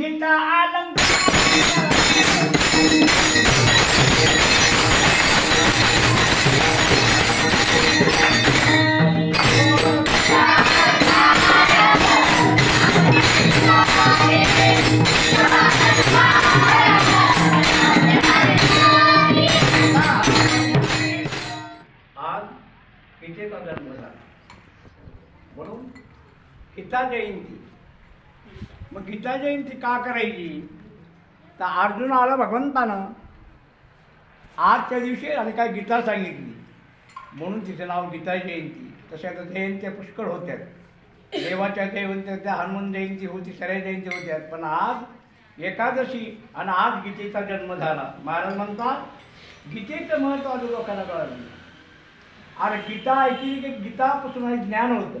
गीता अलंकार आज गीतेचा जन्म झाला म्हणून गीता जयंती। मग गीता जयंती का करायची? तर अर्जुनाला भगवंतानं. आजच्या दिवशी आणि काय गीता सांगितली. म्हणून तिचं नाव गीता जयंती. तशा तर जयंत्या पुष्कळ होत्या देवाच्या जयंत्या त्या हनुमान जयंती होती सगळ्या जयंती होत्या. पण आज एकादशी आणि आज गीतेचा जन्म झाला. महाराज म्हणतात गीतेचं महत्त्व आज लोकांना कळलं अरे गीता ऐकली की गीतापासून आणि ज्ञान होतं.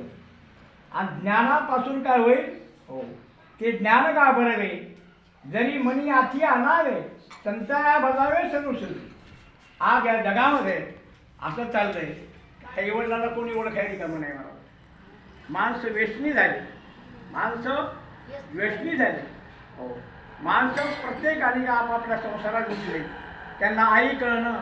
आणि ज्ञानापासून काय होईल? हो. ते ज्ञान का बरवे? जरी मनी आठी आणावे संताया बजावे सनुसरी आज या जगामध्ये असं चाललंय काही वडिलांना कोणी ओळखायची का म्हणे मला? माणसं व्यसनी झाली. माणसं व्यसनी झाली. हो. माणसं प्रत्येकाने आपापल्या संसारात घुसले त्यांना आई कळणं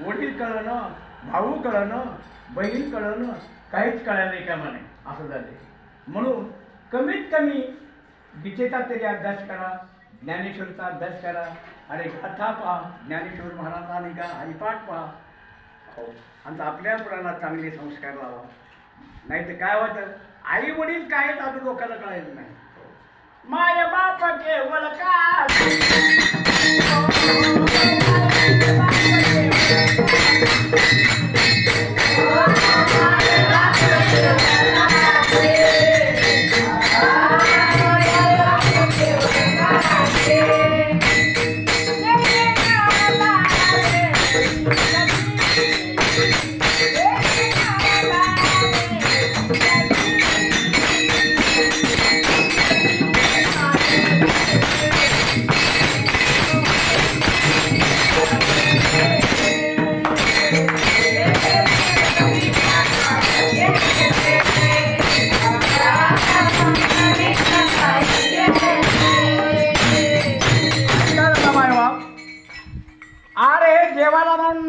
वडील कळणं भाऊ कळणं बहीण कळणं काहीच कळायला नाही का म्हणे? असं झाले म्हणून कमीत कमी गीतेचा तरी अभ्यास करा ज्ञानेश्वरचा अभ्यास करा अरे गाथा पहा ज्ञानेश्वर महाराज आणि का हरिपाठ पहा. हो आणि आपल्या मुलांना चांगले संस्कार लावा. नाही तर काय होतं? आई वडील काय आता लोकांना कळायचं नाही. माय बाप केवळ का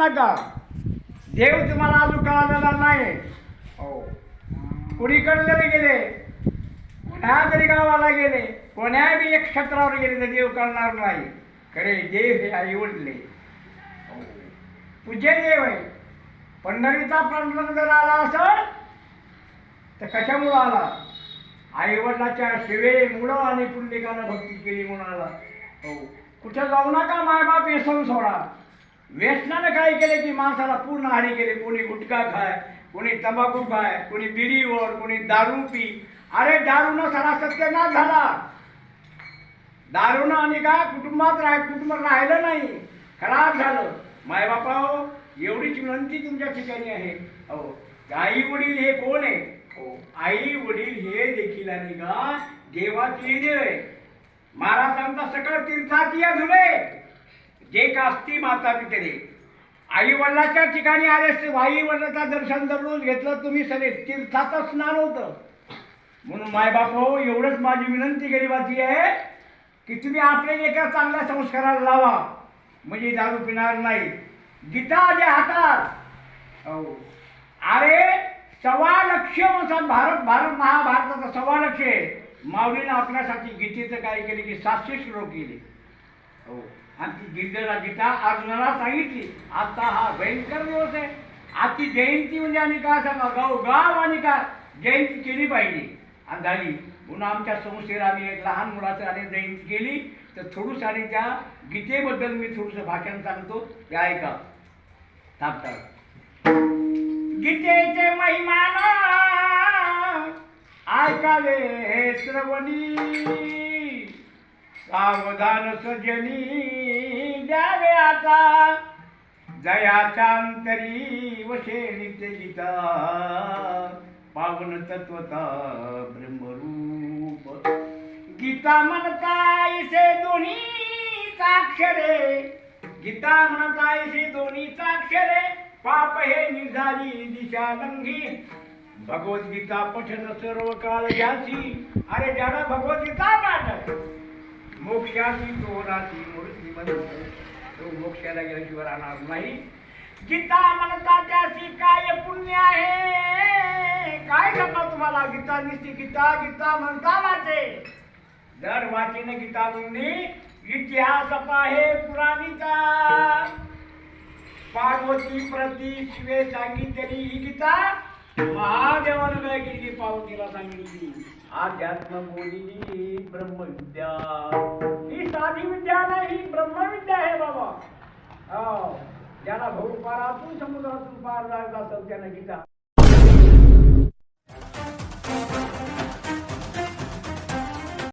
नका देव तुम्हाला अजून कळालेला नाही. हो. कुणीकडे जरी गेले कोण्या तरी गावाला गेले कोण्या बी एक क्षेत्रावर गेले तर देव कळणार नाही. खरे देव हे आई वडले तुझे हो. देव आहे. पंढरीचा पंढर जर आला असेल तर कशामुळं आला? आई वडिलाच्या सेवेमुळं आणि पुंडलिकानं भक्ती केली म्हणून आला. हो. कुठं जाऊ नका मायबाप व्यसन सोडा. व्यसनानं काय केले की माणसाला पूर्ण हारी केले? कोणी गुटखा खाय कोणी तंबाखू खाय कोणी बिडीवर कोणी दारू पी. अरे दारूनं सारा सत्यनाश झाला. दारूनं आणि का कुटुंबात राह कुटुंब राहिलं नाही. खराब झालं. मायबापा हो एवढीच विनंती तुमच्या ठिकाणी आहे. हो आई वडील हे कोण आहे? हो आई वडील हे देखील आणि का देवाची देव आहे. महाराजांचा सकळ तीर्थात या धुले जे कास्ती माता पितरे आईवडिलाच्या ठिकाणी आले असते आईवडिलाचं दर्शन दररोज घेतलं तुम्ही सगळे तीर्थाचं स्नान होतं. म्हणून मायबाप हो एवढंच माझी विनंती गरिबाची आहे की तुम्ही आपल्या एका चांगल्या संस्काराला लावा. म्हणजे दारू पिणार नाही. गीता जे हातात. हो अरे सव्वा लक्ष असा भारत भारत महाभारताचा सव्वा लक्ष आहे. माऊलीनं आपल्यासाठी गीतेचं काय केले की सातशे श्लोक केले. हो आणि गीतेला गीता अर्जुनाला सांगितली आता हा भयंकर दिवस आहे. आजची जयंती म्हणजे आणि काय सांगा गाव गाव आणि का जयंती केली पाहिजे. आणि झाली पुन्हा आमच्या संस्थेला आम्ही एक लहान मुलाचं आणि जयंती केली तर थोडंसं आणि त्या गीतेबद्दल मी थोडंसं भाषण सांगतो ते ऐका. थांबतात गीतेचे महिमान ऐकावे श्रवणी. सावधान सजनी द्यावे आता. जयाच्या अंतरी वशे गीता. पावन तत्वता ब्रह्मरूप. गीता म्हणता इसे दोन्ही साक्षरे गीता म्हणता इसे दोन्ही साक्षरे पाप हे निर्धारी दिशा लंघी भगवद्गीता पठन सर्व काळ याची. अरे ज्याला भगवद्गीता पाठ मोक्षाची तोराची मूर्ती म्हणून तो मोक्षाला गेल्याशिवाय राहणार नाही. गीता म्हणता त्याची काय पुण्य आहे? काय करणार तुम्हाला? गीता निस्ती गीता गीता म्हणता वाचे. दर वाचीने गीता तुम्ही इतिहास पाहे पुराणीचा. पार्वती प्रती शिवे सांगितलेली ही गीता. महादेवानं काय केली सांगितली. अध्यात्म बोलिली ब्रह्मविद्या. ही साधी विद्या नाही ही ब्रह्मविद्या आहे बाबा. ज्याला भाऊ पारातून समुद्रातून पार जायचा असेल त्यानं गीता.